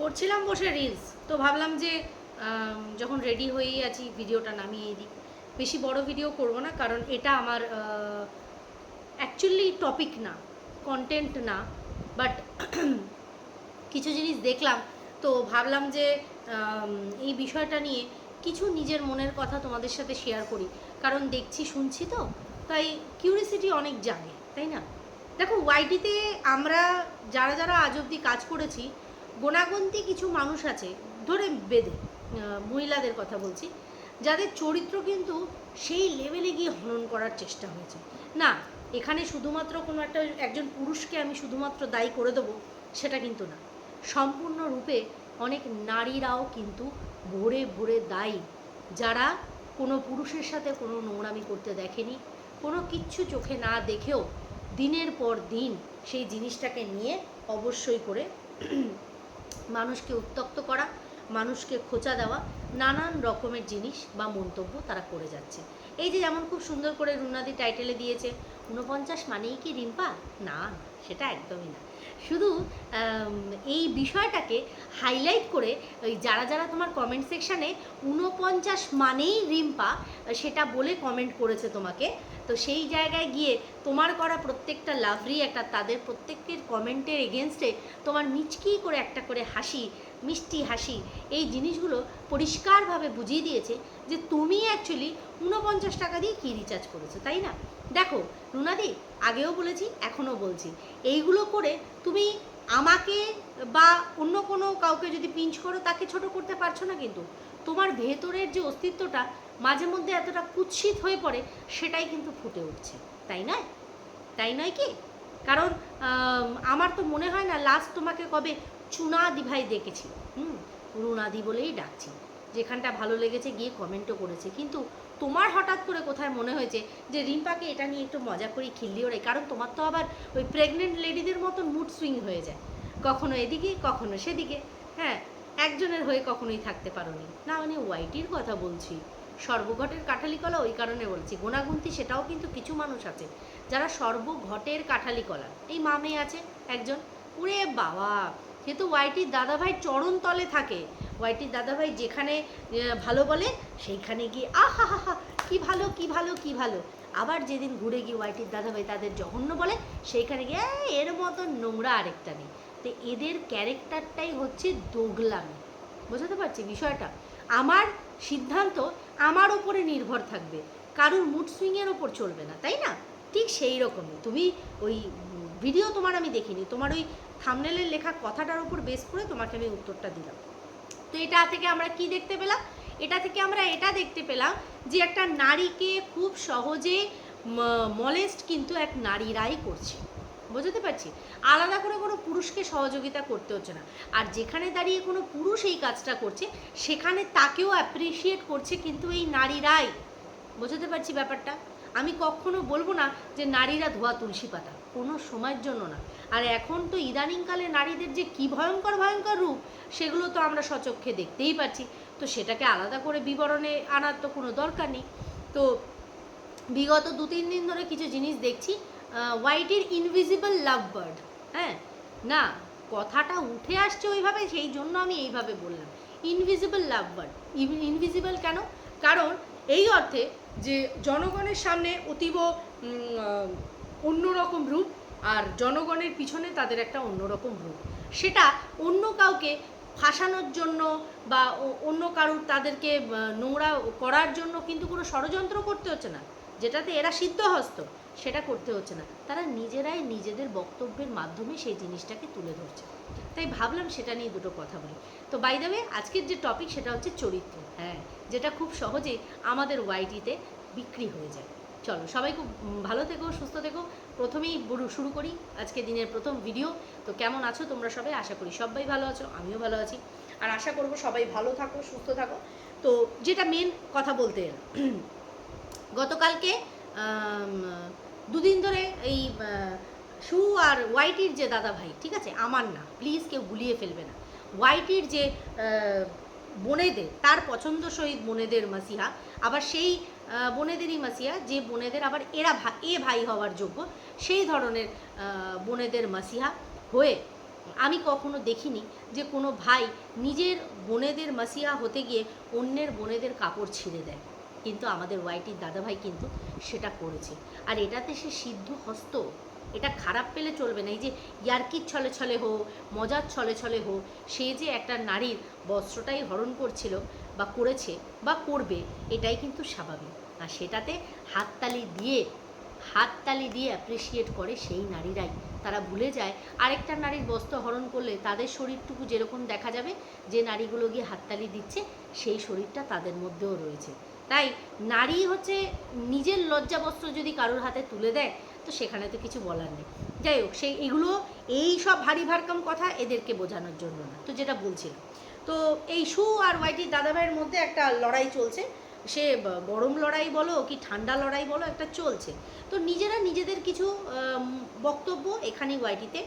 করছিলাম বসে রিলস তো ভাবলাম যে যখন রেডি হয়েই আছি, ভিডিওটা নামিয়ে দিই। বেশি বড় ভিডিও করব না, কারণ এটা আমার অ্যাকচুয়ালি টপিক না কন্টেন্ট না বাট কিছু জিনিস দেখলাম, তো ভাবলাম যে এই বিষয়টা নিয়ে কিছু নিজের মনের কথা তোমাদের সাথে শেয়ার করি। কারণ দেখছি, শুনছি তো, তাই কিউরিসিটি অনেক জাগে, তাই না? দেখো ওয়াইটিতে আমরা, যারা যারা আজ অবধি কাজ করেছি গোনাগন্তি কিছু মানুষ আছে, ধরে বেদে মহিলাদের কথা বলছি, যাদের চরিত্র কিন্তু সেই লেভেলে গিয়ে হনন করার চেষ্টা হয়েছে। না, এখানে শুধুমাত্র কোনো একটা একজন পুরুষকে আমি শুধুমাত্র দায়ী করে দেবো, সেটা কিন্তু না। সম্পূর্ণরূপে অনেক নারীরাও কিন্তু ভরে ভরে দায়ী। যারা কোনো পুরুষের সাথে কোনো নোংরামি করতে দেখেনি, কোনো কিচ্ছু চোখে না দেখেও দিনের পর দিন সেই জিনিসটাকে নিয়ে অবশ্যই করে মানুষকে উত্তক্ত করা, মানুষকে খোঁচা দেওয়া, নানান রকমের জিনিস বা মন্তব্য তারা করে যাচ্ছে। এই যে যেমন খুব সুন্দর করে রুনাদি টাইটেলে দিয়েছে, ঊনপঞ্চাশ মানেই কি রিম্পা না সেটা একদমই না। শুধু এই বিষয়টাকে হাইলাইট করে, ওই যারা যারা তোমার কমেন্ট সেকশানে ঊনপঞ্চাশ মানেই রিম্পা সেটা বলে কমেন্ট করেছে তোমাকে তো সেই জায়গায় গিয়ে তোমার করা প্রত্যেকটা লাভরি একটা তাদের প্রত্যেকের কমেন্টের এগেনস্টে তোমার মিচকি করে একটা করে হাসি, মিষ্টি হাসি, এই জিনিসগুলো পরিষ্কারভাবে বুঝিয়ে দিয়েছে যে তুমি অ্যাকচুয়ালি ঊনপঞ্চাশ টাকা দিয়ে কী রিচার্জ করেছ, তাই না? দেখো, রুনাদি, আগেও বলেছি, এখনও বলছি। এইগুলো করে তুমি আমাকে বা অন্য কোনো কাউকে যদি পিঞ্চ করো, তাকে ছোট করতে পারছ না কিন্তু। তোমার ভেতরের যে অস্তিত্বটা মাঝে মধ্যে এতটা কুৎসিত হয়ে পড়ে, সেটাই কিন্তু ফুটে উঠছে। তাই নয়? তাই নয় কি? কারণ আমার তো মনে হয় না লাস্ট তোমাকে কবে চুনাদি ভাই দেখেছি। হুম? রুনাদি বলেই ডাকছি। যেখানটা ভালো লেগেছে গিয়ে কমেন্টও করেছে। কিন্তু তোমার হঠাৎ করে কোথায় মনে হয়েছে যে রিম্পাকে এটা নিয়ে একটু মজা করি খিল্লি ওড়াই কারণ তোমার তো আবার ওই প্রেগনেন্ট লেডিদের মতন মুড সুইং হয়ে যায়। কখনো এদিকে, কখনো সেদিকে। হ্যাঁ একজনের হয়ে কখনোই থাকতে পারোনি। না মানে ওয়াইটির কথা বলছি। সর্বঘটের কাঠালি কলা ওই কারণে বলছি। গোনাগুন্তি সেটাও কিন্তু কিছু মানুষ আছে যারা সর্বঘটের কাঠালি কলা এই মামে আছে একজন। উরে বাবা! সে তো ওয়াইটির দাদাভাই চরণ তলে থাকে। ওয়াইটির দাদাভাই যেখানে ভালো বলে, সেইখানে গিয়ে আহা হা হা কি ভালো কি ভালো কি ভালো! আবার যেদিন ঘুরে গিয়ে ওয়াইটির দাদাভাই তাদের জঘন্য বলে, সেইখানে গিয়ে এর মতো নোংরা আরেকটা নেই। তো এদের ক্যারেক্টারটাই হচ্ছে দোগলামি। বোঝাতে পারছি বিষয়টা? আমার সিদ্ধান্ত আমার ওপরে নির্ভর থাকবে। কারুর মুড সুইংয়ের ওপর চলবে না, তাই না? ঠিক সেই রকমই। তুমি ওই ভিডিও তোমার আমি দেখিনি। তোমার ওই থামনেলের লেখা কথাটার উপর বেস করে তোমাকে আমি উত্তরটা দিলাম। তো এটা থেকে আমরা কি দেখতে পেলাম? এটা থেকে আমরা এটা দেখতে পেলাম যে একটা নারীকে খুব সহজে মলেস্ট কিন্তু এক নারীরাই করছে। বোঝাতে পারছি? আলাদা করে কোনো পুরুষকে সহযোগিতা করতে হচ্ছে না। আর যেখানে দাঁড়িয়ে কোনো পুরুষ এই কাজটা করছে, সেখানে তাকেও অ্যাপ্রিসিয়েট করছে কিন্তু এই নারীরাই। বোঝাতে পারছি ব্যাপারটা? আমি কখনো বলব না যে নারীরা ধোয়া তুলসী পাতা, কোনো সময়ের জন্য না। আর এখন তো ইদানিংকালে নারীদের যে কি ভয়ঙ্কর ভয়ঙ্কর রূপ, সেগুলো তো আমরা সচক্ষে দেখতেই পাচ্ছি। তো সেটাকে আলাদা করে বিবরণে আনার তো কোনো দরকার নেই। তো বিগত দু তিন দিন ধরে কিছু জিনিস দেখছি হোয়াইটের ইনভিজিবল লাভ বার্ড হ্যাঁ? না, কথাটা উঠে আসছে ওইভাবে, সেই জন্য আমি এইভাবে বললাম। ইনভিজিবল লাভ বার্ড ইনভিজিবল কেন? কারণ এই অর্থে যে জনগণের সামনে অতীব অন্যরকম রূপ আর জনগণের পিছনে তাদের একটা অন্যরকম রূপ। সেটা অন্য কাউকে ফাঁসানোর জন্য বা অন্য কারুর তাদেরকে নোংরা করার জন্য কিন্তু কোনো ষড়যন্ত্র করতে হচ্ছে না। যেটাতে এরা সিদ্ধহস্ত, সেটা করতে হচ্ছে না। তারা নিজেরাই নিজেদের বক্তব্যের মাধ্যমে সেই জিনিসটাকে তুলে ধরছে। তাই ভাবলাম সেটা নিয়ে দুটো কথা বলি। তো বাই আজকের যে টপিক সেটা হচ্ছে চরিত্র। হ্যাঁ যেটা খুব সহজেই আমাদের ওয়াইটিতে বিক্রি হয়ে যায়। চলো, সবাই খুব ভালো থেকো, সুস্থ থেকো। প্রথমেই শুরু করি। আজকে দিনের প্রথম ভিডিও তো কেমন আছো তোমরা সবাই? আশা করি সবাই ভালো আছো, আমিও ভালো আছি। আর আশা করব সবাই ভালো থাকো, সুস্থ থাকো। তো যেটা মেন কথা বলতে এলাম। গতকালকে দুদিন ধরে এই সু আর ওয়াইটির যে দাদা ভাই ঠিক আছে? আমার না প্লিজ কেউ গুলিয়ে ফেলবে না। ওয়াইটির যে বোনেদের, তার পছন্দসই বোনেদের মাসিহা, আবার সেই বোনেদেরই মাসিহা, যে বোনেদের আবার এরা এ ভাই হওয়ার যোগ্য, সেই ধরনের বোনেদের মাসিহা হয়ে আমি কখনো দেখিনি যে কোনো ভাই নিজের বোনেদের মাসিয়া হতে গিয়ে অন্যের বোনেদের কাপড় ছিঁড়ে দেয়। কিন্তু আমাদের ওয়াইটির দাদাভাই কিন্তু সেটা করেছে। আর এটাতে সে সিদ্ধ হস্ত, এটা খারাপ পেলে চলবে না। এই যে ইয়ার্কির ছলে ছলে হোক মজার ছলে ছলে হোক সে যে একটা নারীর বস্ত্রটাই হরণ করছিল বা করেছে বা করবে, এটাই কিন্তু স্বাভাবিক। আর সেটাতে হাততালি দিয়ে হাততালি দিয়ে অ্যাপ্রিসিয়েট করে সেই নারীরাই। তারা ভুলে যায়, আরেকটা নারীর বস্ত্র হরণ করলে তাদের শরীরটুকু যেরকম দেখা যাবে, যে নারীগুলো গিয়ে হাততালি দিচ্ছে, সেই শরীরটা তাদের মধ্যেও রয়েছে। তাই নারী হচ্ছে নিজের লজ্জা বস্ত্র যদি কারোর হাতে তুলে দেয়, তো সেখানে তো কিছু বলার নেই। যাই হোক, সেই এগুলো, এই সব ভারী ভারকম কথা এদেরকে বোঝানোর জন্য না। তো যেটা বলছিলাম, তো এই সু আর ওয়াইটির দাদাভাইয়ের মধ্যে একটা লড়াই চলছে। সে গরম লড়াই বলো কি ঠান্ডা লড়াই বলো একটা চলছে। তো নিজেরা নিজেদের কিছু বক্তব্য এখানে ওয়াইটিতে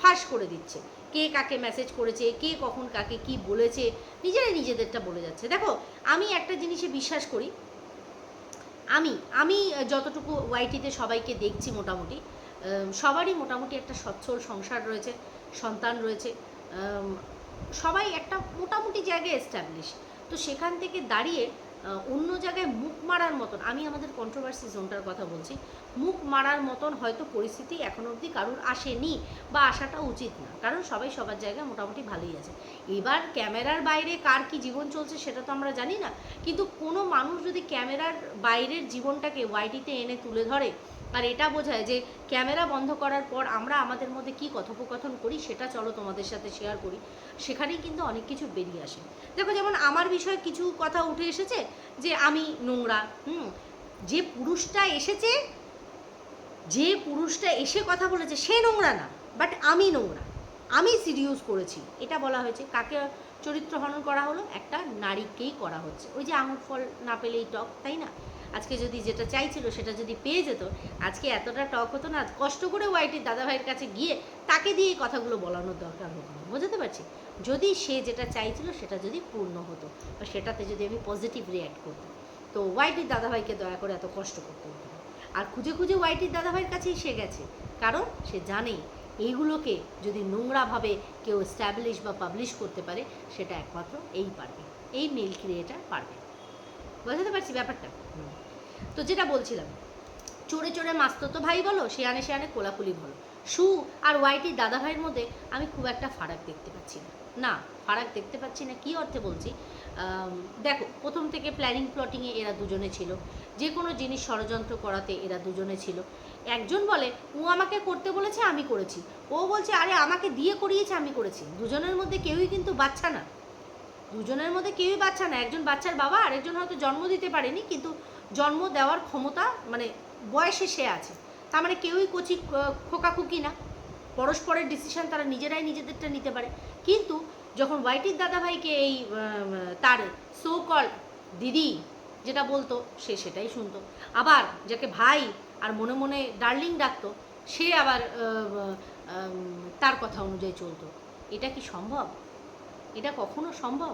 ফাঁস করে দিচ্ছে। কে কাকে মেসেজ করেছে, কে কখন কাকে কি বলেছে, নিজেরাই নিজেদেরটা বলে যাচ্ছে। দেখো, আমি একটা জিনিসে বিশ্বাস করি, আমি আমি যতটুকু ওয়াইটিতে সবাইকে দেখছি মোটামুটি সবারই মোটামুটি একটা সচ্ছল সংসার রয়েছে, সন্তান রয়েছে সবাই একটা মোটামুটি জায়গায় এস্টাবলিশ তো সেখান থেকে দাঁড়িয়ে অন্য জায়গায় মুখ মারার মতন, আমি আমাদের কন্ট্রোভার্সি জোনটার কথা বলছি, মুখ মারার মতন হয়তো পরিস্থিতি এখন অবধি কারোর আসেনি বা আসাটা উচিত না, কারণ সবাই সবার জায়গায় মোটামুটি ভালোই আছে। এবার ক্যামেরার বাইরে কার কি জীবন চলছে সেটা তো আমরা জানি না, কিন্তু কোনো মানুষ যদি ক্যামেরার বাইরের জীবনটাকে ওয়াইটিতে এনে তুলে ধরে আর এটা বোঝায় যে ক্যামেরা বন্ধ করার পর আমরা আমাদের মধ্যে কি কথোপকথন করি সেটা চলো তোমাদের সাথে শেয়ার করি। সেখানেই কিন্তু অনেক কিছু বেরিয়ে আসে। দেখো যেমন আমার বিষয়ে কিছু কথা উঠে এসেছে যে আমি নোংরা, হুম, যে পুরুষটা এসেছে, যে পুরুষটা এসে কথা বলেছে, সে নোংরা না বাট আমি নোংরা। আমি সিরিয়াস করেছি। এটা বলা হয়েছে। কাকে চরিত্র হনন করা হলো? একটা নারীকেই করা হচ্ছে। ওই যে আঙুর ফল না পেলেই টক, তাই না? আজকে যদি যেটা চাইছিল সেটা যদি পেয়ে যেত, আজকে এতটা টক হতো না, কষ্ট করে ওয়াইটির দাদাভাইয়ের কাছে গিয়ে তাকে দিয়ে কথাগুলো বলানোর দরকার হতো না। বুঝতে পারছি? যদি সে যেটা চাইছিল সেটা যদি পূর্ণ হতো বা সেটাতে যদি আমি পজিটিভ রিয়্যাক্ট করতাম। তো ওয়াইটির দাদাভাইকে দয়া করে এত কষ্ট করতে হতো আর খুঁজে খুঁজে ওয়াইটির দাদাভাইয়ের কাছেই সে গেছে। কারণ সে জানে এইগুলোকে যদি নোংরাভাবে কেউ স্ট্যাবলিশ বা পাবলিশ করতে পারে, সেটা একমাত্র এই পারবে। এই মেল ক্রিয়েটার পারবে। বোঝাতে পারছি ব্যাপারটা। তো যেটা বলছিলাম, চোরে চোরে মাস্ততো ভাই বলো, শেয়ানে শেয়ানে কোলাকুলি বলো। সু আর ওয়াইটির দাদা ভাইয়ের মধ্যে আমি খুব একটা ফারাক দেখতে পাচ্ছি না। না, ফারাক দেখতে পাচ্ছি না, কী অর্থে বলছি? দেখো, প্রথম থেকে প্ল্যানিং প্লটিংয়ে এরা দুজনে ছিল। যে কোনো জিনিস ষড়যন্ত্র করাতে এরা দুজনে ছিল। একজন বলে, ও আমাকে করতে বলেছে, আমি করেছি। ও বলছে, আরে, আমাকে দিয়ে করিয়েছে, আমি করেছি। দুজনের মধ্যে কেউই কিন্তু বাচ্চা না। দুজনের মধ্যে কেউই বাচ্চা না, একজন বাচ্চার বাবা, আরেকজন হয়তো জন্ম দিতে পারেনি, কিন্তু জন্ম দেওয়ার ক্ষমতা মানে বয়সে সে আছে। তার মানে কেউই কচি খোকাখুকি না। পরস্পরের ডিসিশন তারা নিজেরাই নিজেদেরটা নিতে পারে। কিন্তু যখন ওয়াইটির দাদাভাইকে এই তার সো কল দিদি যেটা বলতো, সে সেটাই শুনতো। আবার যাকে ভাই আর মনে মনে ডার্লিং ডাকতো, সে আবার তার কথা অনুযায়ী চলতো। এটা কি সম্ভব? এটা কখনো সম্ভব?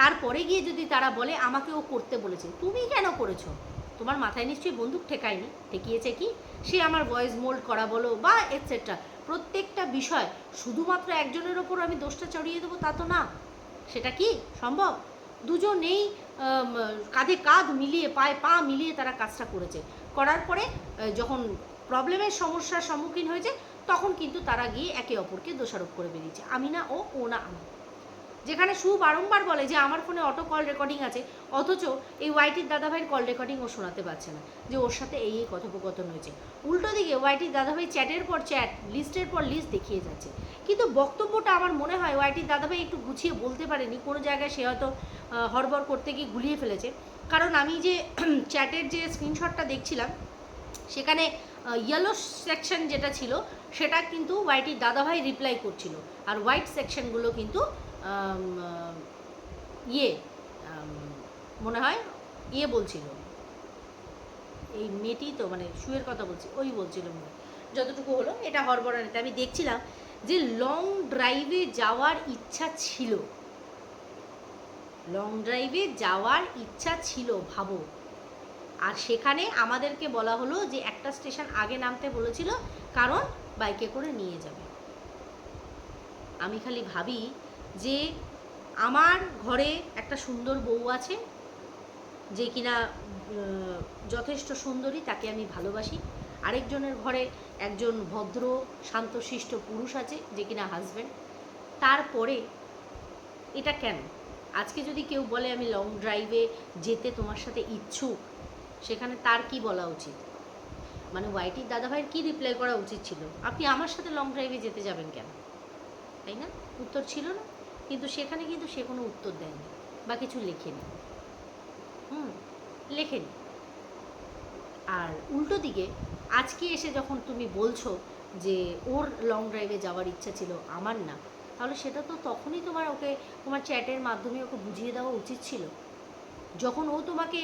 তারপরে গিয়ে যদি তারা বলে, আমাকে ও করতে বলেছে। তুমি কেন করেছ? তোমার মাথায় নিশ্চয়ই বন্দুক ঠেকায়নি? ঠেকিয়েছে কি? সে আমার ভয়েস মোল্ড করা বলো বা এটসেট্রা প্রত্যেকটা বিষয় শুধুমাত্র একজনের ওপর আমি দোষটা চড়িয়ে দেবো, তা তো না। সেটা কি সম্ভব? দুজনেই কাঁধে কাঁধ মিলিয়ে, পায়ে পা মিলিয়ে তারা কাজটা করেছে। করার পরে যখন প্রবলেমের সমস্যার সম্মুখীন হয়েছে, তখন কিন্তু তারা গিয়ে একে অপরকে দোষারোপ করে বেরিয়েছে। আমি না ও ও না আমি। যেখানে সু বারংবার বলে যে আমার ফোনে অটো কল রেকর্ডিং আছে, অথচ এই ওয়াইটির দাদাভাইয়ের কল রেকর্ডিং ও শোনাতে পারছে না। যে ওর সাথে এই এই কথোপকথন হয়েছে। উল্টো দিকে ওয়াইটির দাদাভাই চ্যাটের পর চ্যাট, লিস্টের পর লিস্ট দেখিয়ে যাচ্ছে। কিন্তু বক্তব্যটা আমার মনে হয় ওয়াইটির দাদাভাই একটু গুছিয়ে বলতে পারেনি। কোনো জায়গায় সে হয়তো হড়বড় করতে গিয়ে গুলিয়ে ফেলেছে। কারণ আমি যে চ্যাটের যে স্ক্রিনশটটা দেখছিলাম, সেখানে ইয়েলো সেকশন যেটা ছিল, সেটা কিন্তু ওয়াইটির দাদাভাই রিপ্লাই করছিল। আর হোয়াইট সেকশনগুলো কিন্তু ইয়ে মনে হয় ইয়ে বলছিল। এই মেয়েটি তো মানে শুয়ের কথা বলছি, ওই বলছিল মনে যতটুকু হলো, এটা হরবরানিতে আমি দেখছিলাম যে লং ড্রাইভে যাওয়ার ইচ্ছা ছিল। লং ড্রাইভে যাওয়ার ইচ্ছা ছিল, ভাবো। আর সেখানে আমাদেরকে বলা হলো যে একটা স্টেশন আগে নামতে বলেছিল, কারণ বাইকে করে নিয়ে যাবে। আমি খালি ভাবি যে আমার ঘরে একটা সুন্দর বউ আছে, যে কিনা যথেষ্ট সুন্দরী, তাকে আমি ভালোবাসি। আরেকজনের ঘরে একজন ভদ্র, শান্তশিষ্ট পুরুষ আছে, যে কিনা হাজব্যান্ড তারপরে এটা কেন? আজকে যদি কেউ বলে আমি লং ড্রাইভে যেতে তোমার সাথে ইচ্ছুক, সেখানে তার কি বলা উচিত? মানে ওয়াইটির দাদাভাইয়ের কি রিপ্লাই করা উচিত ছিল? আপনি আমার সাথে লং ড্রাইভে যেতে যাবেন কেন? তাই না? উত্তর ছিল না? কিন্তু সেখানে কিন্তু সে কোনো উত্তর দেয়নি বা কিছু লেখেনি। হুম, লেখেনি। আর উল্টো দিকে, আজকে এসে যখন তুমি বলছো যে ওর লং ড্রাইভে যাওয়ার ইচ্ছা ছিল আমার না, তাহলে সেটা তো তখনই তোমার ওকে, তোমার চ্যাটের মাধ্যমে ওকে বুঝিয়ে দেওয়া উচিত ছিল। যখন ও তোমাকে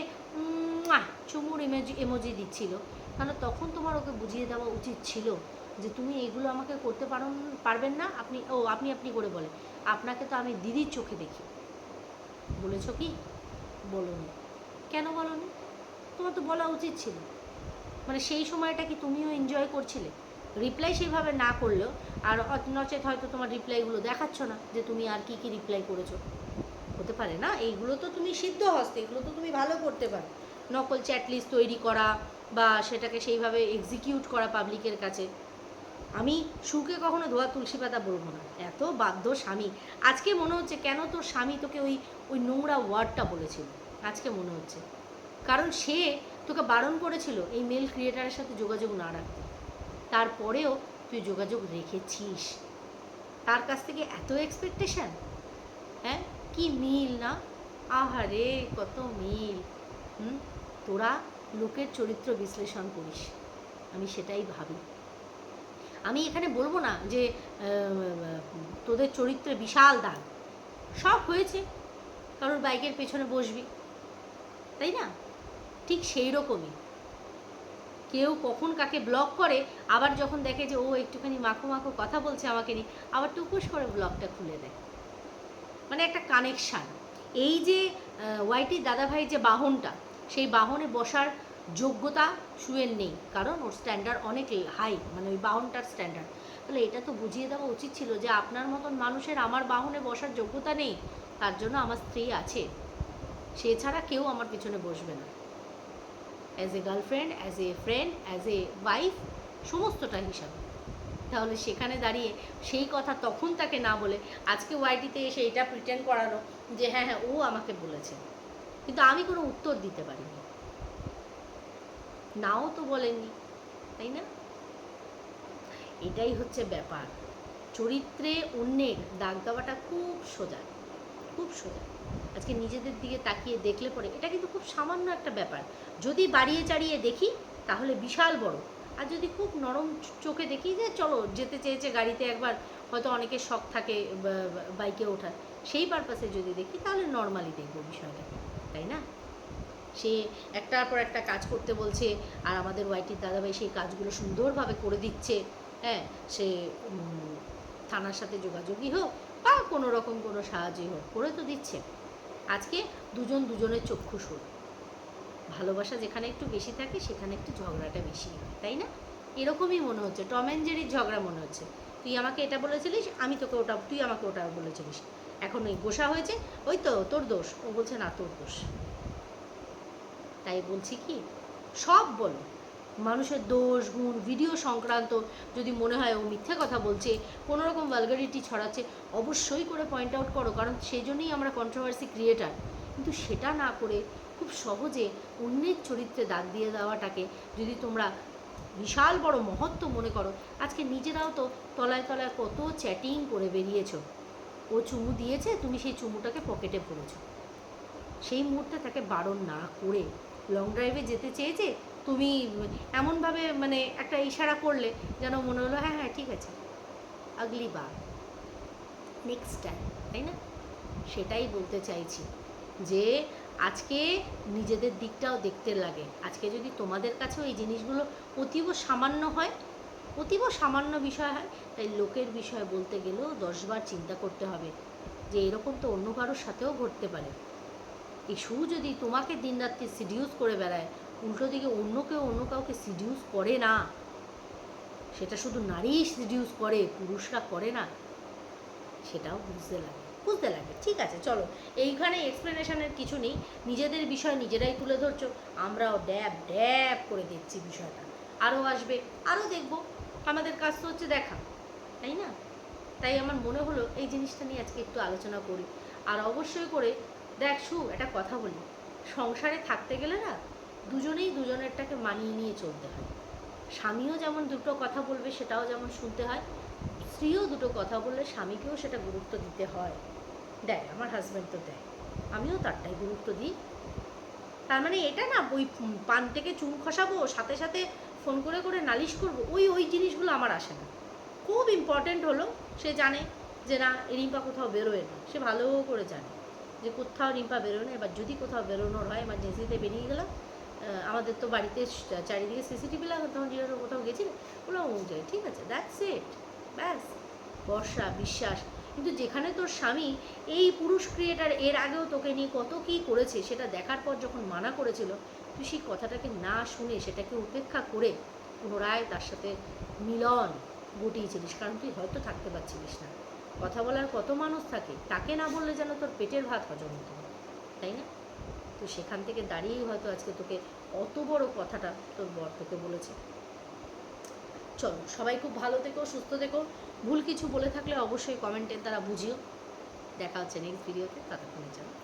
চুমুর ইমেজি এমোজি দিচ্ছিল, তাহলে তখন তোমার ওকে বুঝিয়ে দেওয়া উচিত ছিল যে তুমি এগুলো আমাকে করতে পারো, পারবেন না? আপনি, ও, আপনি আপনি করে বলে। আপনাকে তো আমি দিদির চোখে দেখি। বলেছ কি? বলনি। কেন বলনি? তোমার তো বলা উচিত ছিল। মানে সেই সময়টা কি তুমিও এনজয় করছিলে? রিপ্লাই সেইভাবে না করলেও, আর নচেত হয়তো তোমার রিপ্লাইগুলো দেখাচ্ছ না যে তুমি আর কি কি রিপ্লাই করেছ। হতে পারে না। এইগুলো তো তুমি সিদ্ধ হস্তে, এগুলো তো তুমি ভালো করতে পারো। নকল চ্যাট লিস্ট তৈরি করা বা সেটাকে সেইভাবে এক্সিকিউট করা পাবলিকের কাছে। আমি সুখে কখনো ধোয়া তুলসী পাতা বলব না। এত বাধ্য স্বামী। আজকে মনে হচ্ছে কেন তোর স্বামী তোকে ওই ওই নোংরা ওয়ার্ডটা বলেছিল? আজকে মনে হচ্ছে। কারণ সে তোকে বারণ করেছিল এই মেল ক্রিয়েটারের সাথে যোগাযোগ না রাখতে। তারপরেও তুই যোগাযোগ রেখেছিস। তার কাছ থেকে এত এক্সপেকটেশন হ্যাঁ? কি মিল না? আহারে, কত মিল। হুম? তোরা লোকের চরিত্র বিশ্লেষণ করিস। আমি সেটাই ভাবি। আমি এখানে বলব না যে তোদের চরিত্রে বিশাল দাগ। সব হয়েছে। কারোর বাইকের পেছনে বসবি। তাই না? ঠিক সেই রকমই কেউ কখন কাকে ব্লক করে, আবার যখন দেখে যে ও একটুখানি মাখো মাখো কথা বলছে আমাকে নিয়ে, আবার টুকুস করে ব্লকটা খুলে দেয়। মানে একটা কানেকশান এই যে ওয়াইটি দাদাভাই যে বাহনটা, সেই বাহনে বসার যোগ্যতা শুয়ের নেই, কারণ ওর স্ট্যান্ডার্ড অনেক হাই মানে ওই বাহনটার স্ট্যান্ডার্ড তাহলে এটা তো বুঝিয়ে দেওয়া উচিত ছিল যে আপনার মতন মানুষের আমার বাহনে বসার যোগ্যতা নেই, তার জন্য আমার স্ত্রী আছে। সে ছাড়া কেউ আমার পিছনে বসবে না। As a girlfriend as a friend as a wife সমস্তটা হিসাবে। তাহলে সেখানে দাঁড়িয়ে সেই কথা তখন তাকে না বলে আজকে ওয়াইটিতে এসে এটা প্রিটেন্ড করানো যে হ্যাঁ হ্যাঁ ও আমাকে বলেছে। কিন্তু আমি কোনো উত্তর দিতে পারিনি। নাও তো বলেননি, তাই না? এটাই হচ্ছে ব্যাপার। চরিত্রে অন্যের দাগ দেওয়াটা খুব সোজা খুব সোজা। আজকে নিজেদের দিকে তাকিয়ে দেখলে পরে এটা কিন্তু খুব সামান্য একটা ব্যাপার। যদি বাড়িয়ে চাড়িয়ে দেখি, তাহলে বিশাল বড়। আর যদি খুব নরম চোখে দেখি যে চলো যেতে চেয়েছে গাড়িতে একবার, হয়তো অনেকের শখ থাকে বাইকে ওঠার। সেই পারপাসে যদি দেখি, তাহলে নর্মালি দেখব বিষয়টা। তাই না? সে একটার পর একটা কাজ করতে বলছে, আর আমাদের ওয়াইটির দাদাভাই সেই কাজগুলো সুন্দরভাবে করে দিচ্ছে। হ্যাঁ সে থানার সাথে যোগাযোগই হোক বা কোনো রকম কোনো সাহায্যই হোক, করে তো দিচ্ছে। আজকে দুজন দুজনের চক্ষুসুর ভালোবাসা যেখানে একটু বেশি থাকে, সেখানে একটু ঝগড়াটা বেশি হয়, তাই না? এরকমই মনে হচ্ছে। টম অ্যান্ড জেরির ঝগড়া মনে হচ্ছে। তুই আমাকে এটা বলেছিলিস, আমি তোকে ওটা, তুই আমাকে ওটা বলেছিলিস। এখন ওই গোসা হয়েছে, ওই তো তোর দোষ। ও বলছে, না, তোর দোষ। তাই বলছি কি? সব বলো। মানুষের দোষ, গুণ, ভিডিও সংক্রান্ত যদি মনে হয় ও মিথ্যে কথা বলছে কোনো রকম ভালগারিটি ছড়াচ্ছে, অবশ্যই করে পয়েন্ট আউট করো। কারণ সেই জন্যই আমরা কন্ট্রোভার্সি ক্রিয়েটার কিন্তু সেটা না করে খুব সহজে অন্যের চরিত্রে দাগ দিয়ে দেওয়াটাকে যদি তোমরা বিশাল বড় মহত্ব মনে করো, আজকে নিজেরাও তো তলায় তলায় কত চ্যাটিং করে বেরিয়েছো। ও চুমু দিয়েছে, তুমি সেই চুমুটাকে পকেটে পড়েছো। সেই মুহূর্তে তাকে বারণ না করে লং ড্রাইভে যেতে চেয়েছে, তুমি এমনভাবে মানে একটা ইশারা করলে যেন মনে হলো হ্যাঁ হ্যাঁ ঠিক আছে আগলি বার নেক্সট টাইম তাই না? সেটাই বলতে চাইছি যে আজকে নিজেদের দিকটাও দেখতে লাগে। আজকে যদি তোমাদের কাছেও এই জিনিসগুলো অতীব সামান্য হয়, অতীব সামান্য বিষয় হয়, তাই লোকের বিষয় বলতে গেলেও দশবার চিন্তা করতে হবে যে এরকম তো অন্য কারোর সাথেও ঘটতে পারে। এই শু যদি তোমাকে দিনরাত্রি সিডিউস করে বেড়ায়, উল্টো দিকে অন্য কেউ অন্য কাউকে সিডিউস করে না। সেটা শুধু নারীই সিডিউস করে, পুরুষরা করে না। সেটাও বুঝতে লাগে। বুঝতে লাগে ঠিক আছে, চলো। এইখানে এক্সপ্লেনেশনের কিছু নেই, নিজেদের বিষয় নিজেরাই তুলে ধরছো, আমরাও ড্যাব ড্যাব করে দেখছি বিষয়টা। আরও আসবে আরও দেখব। আমাদের কাজ তো হচ্ছে দেখা, তাই না? তাই আমার মনে হলো এই জিনিসটা নিয়ে আজকে একটু আলোচনা করি। আর অবশ্যই করে, দেখ শু, একটা কথা বলি। সংসারে থাকতে গেলে না, দুজনেই দুজনেরটাকে মানিয়ে নিয়ে চলতে হয়। স্বামীও যেমন দুটো কথা বলবে, সেটাও যেমন শুনতে হয়। স্ত্রীও দুটো কথা বললে স্বামীকেও সেটা গুরুত্ব দিতে হয়। দেয়, আমার হাজব্যান্ড তো দেয়। আমিও তারটাই গুরুত্ব দিই। তার মানে এটা না, ওই পান থেকে চুন খসাবো, সাথে সাথে ফোন করে করে নালিশ করব, ওই ওই জিনিসগুলো আমার আসে না। খুব ইম্পর্ট্যান্ট হলো, সে জানে যে না, রিম্পা কোথাও বেরোয় না। সে ভালো করে জানে যে কোথাও রিম্পা বেরোয় না, এবার যদি কোথাও বেরোনোর হয় এমার্জেন্সিতে বেরিয়ে গেলাম। আমাদের তো বাড়িতে চারিদিকে সিসিটিভি লাগা তখন জিজ্ঞাসা কোথাও গেছি বলো ও যায় ঠিক আছে দ্যাটস ইট ব্যাস বর্ষা বিশ্বাস। কিন্তু যেখানে তোর স্বামী এই পুরুষ ক্রিয়েটার, এর আগেও তোকে নিয়ে কত কী করেছে সেটা দেখার পর যখন মানা করেছিল, তুই সেই কথাটাকে না শুনে সেটাকে উপেক্ষা করে পুনরায় তার সাথে মিলন ঘটিয়েছিলিস কারণ তুই হয়তো থাকতে পারছিলিস না। কথা বলার কত মানুষ থাকে, তাকে না বললে যেন তোর পেটের ভাত হজম হতো তাই না? তো সেখান থেকে দাঁড়িয়েই হয়তো আজকে তোকে অত বড় কথাটা তোর বর তোকে বলেছে। চলো সবাই খুব ভালো থেকো, সুস্থ থেকো। ভুল কিছু বলে থাকলে অবশ্যই কমেন্টের দ্বারা বুঝিও। দেখা হচ্ছে নেক্সট ভিডিওতে ততক্ষণের জন্য।